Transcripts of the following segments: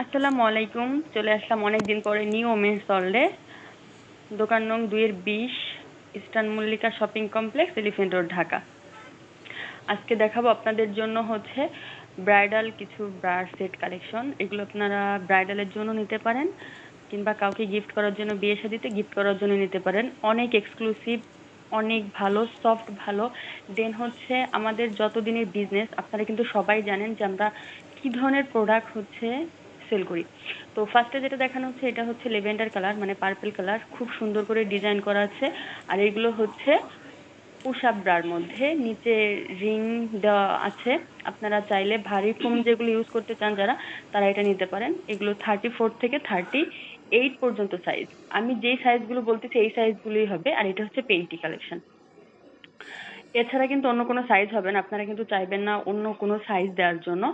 আসসালামু আলাইকুম। চলে আসলাম অনেক দিন পরে নিউ ওমেন্স সল্ডে দোকান নং দুইয়ের বিশ, Eastern Mallika shopping complex, elephant road, Dhaka. আজকে দেখাবো আপনাদের জন্য হচ্ছে ব্রাইডাল কিছু ব্রার সেট কালেকশন। এগুলো আপনারা ব্রাইডালের জন্য নিতে পারেন, কিংবা কাউকে গিফট করার জন্য বিয়ে শাদিতে গিফট করার জন্য নিতে পারেন। অনেক এক্সক্লুসিভ অনেক ভালো সফট ভালো। দেন হচ্ছে আমাদের যতদিনের বিজনেস আপনারা কিন্তু সবাই জানেন যে আমরা কী ধরনের প্রোডাক্ট হচ্ছে সেল করি। তো ফার্স্টে যেটা দেখানো হচ্ছে, এটা হচ্ছে লেভেন্ডার কালার মানে পার্পেল কালার। খুব সুন্দর করে ডিজাইন করা আছে। আর এগুলো হচ্ছে পুষাপ ব্রার মধ্যে। নিচে রিং দেওয়া আছে। আপনারা চাইলে ভারী ফোম যেগুলো ইউজ করতে চান যারা, তারা এটা নিতে পারেন। এগুলো থার্টি ফোর থেকে থার্টি এইট পর্যন্ত সাইজ আমি যেই সাইজগুলো বলতেছি, এই সাইজগুলোই হবে। আর এটা হচ্ছে পেন্টি কালেকশন এছাড়া কিন্তু অন্য কোনো সাইজ হবে না। আপনারা কিন্তু চাইবেন না অন্য কোনো সাইজ দেওয়ার জন্য।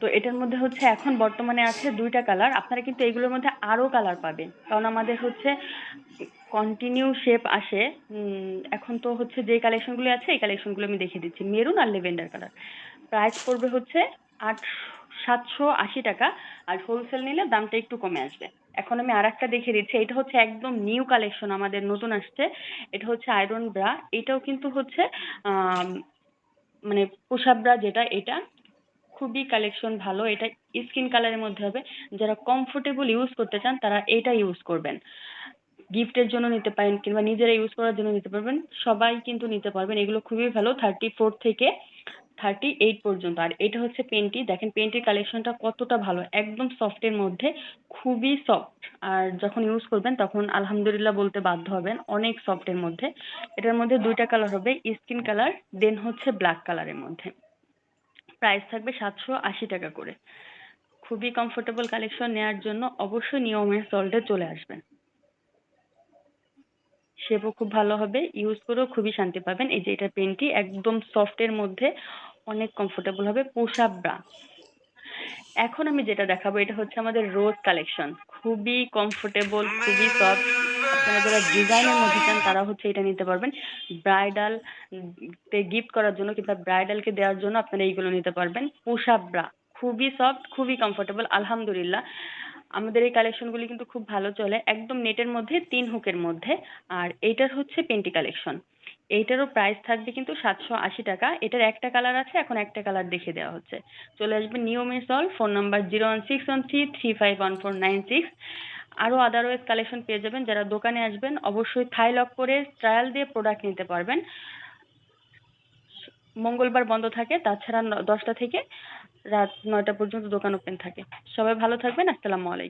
তো এটার মধ্যে হচ্ছে এখন বর্তমানে আছে দুইটা কালার আপনারা কিন্তু এগুলোর মধ্যে আরও কালার পাবেন। কারণ আমাদের হচ্ছে কন্টিনিউ শেপ আসে। এখন তো হচ্ছে যে কালেকশনগুলো আছে, এই কালেকশনগুলো আমি দেখিয়ে দিচ্ছি। মেরুন আর লেভেন্ডার কালার প্রাইস পড়বে হচ্ছে আট, সাতশো আশি টাকা। আর হোলসেল নিলে দামটা একটু কমে আসবে। এখন আমি আর একটা দেখিয়ে দিচ্ছি। এটা হচ্ছে একদম নিউ কালেকশন আমাদের নতুন আসছে। এটা হচ্ছে আয়রন ব্রা এটাও কিন্তু হচ্ছে মানে পোশাক ব্রা যেটা, এটা খুবই কালেকশন ভালো। এটা স্কিন কালারের মধ্যে হবে। যারা কমফোর্টেবল ইউজ করতে চান, তারা এটা ইউজ করবেন। গিফটের জন্য নিতে পারেন কিংবা নিজেরা ইউজ করার জন্য নিতে পারবেন। সবাই কিন্তু নিতে পারবেন। এগুলো খুবই ভালো থার্টি ফোর থেকে থার্টি এইট পর্যন্ত। আর এটা হচ্ছে পেনটি দেখেন পেনটির কালেকশনটা কতটা ভালো। একদম সফটের মধ্যে, খুবই সফট আর যখন ইউজ করবেন, তখন আলহামদুলিল্লাহ বলতে বাধ্য হবেন, অনেক সফটের মধ্যে। এটার মধ্যে দুইটা কালার হবে স্কিন কালার দেন হচ্ছে ব্ল্যাক কালারের মধ্যে। প্রাইস থাকবে সাতশো আশি টাকা করে। খুবই কমফোর্টেবল কালেকশন নেওয়ার জন্য অবশ্যই নিয়মের সল্টে চলে আসবেন শেপও খুব ভালো হবে ইউজ করেও খুবই শান্তি পাবেন। এই যে এটা পেনটি একদম সফটের মধ্যে অনেক কমফোর্টেবল হবে পোশাব ব্রা এখন আমি যেটা দেখাবো, এটা হচ্ছে আমাদের রোজ কালেকশন খুবই কমফোর্টেবল খুবই সফট আপনারা যারা ডিজাইনের মধ্যে চান, তারা হচ্ছে এটা নিতে পারবেন। ব্রাইডাল তে গিফট করার জন্য কিংবা ব্রাইডালকে দেওয়ার জন্য আপনারা এইগুলো নিতে পারবেন। পোশাক ব্রা খুবই সফট খুবই কমফোর্টেবল আলহামদুলিল্লাহ। আমাদের এই কালেকশনগুলি কিন্তু খুব ভালো চলে, একদম নেটের মধ্যে, তিন হুকের মধ্যে। আর এইটার হচ্ছে পেন্টি কালেকশন এইটারও প্রাইস থাকবে কিন্তু সাতশো আশি টাকা। এটার একটা কালার আছে, এখন একটা কালার দেখে দেওয়া হচ্ছে। চলে আসবে নিউ মিসল phone number zero one six one three three five one four nine six আরও আদারওয়াইজ কালেকশন পেয়ে যাবেন। যারা দোকানে আসবেন, অবশ্যই থাই লক করে ট্রায়াল দিয়ে প্রোডাক্ট নিতে পারবেন। মঙ্গলবার বন্ধ থাকে, তাছাড়া দশটা থেকে রাত নয়টা পর্যন্ত দোকান ওপেন থাকে। সবাই ভালো থাকবেন। আসসালামু আলাইকুম।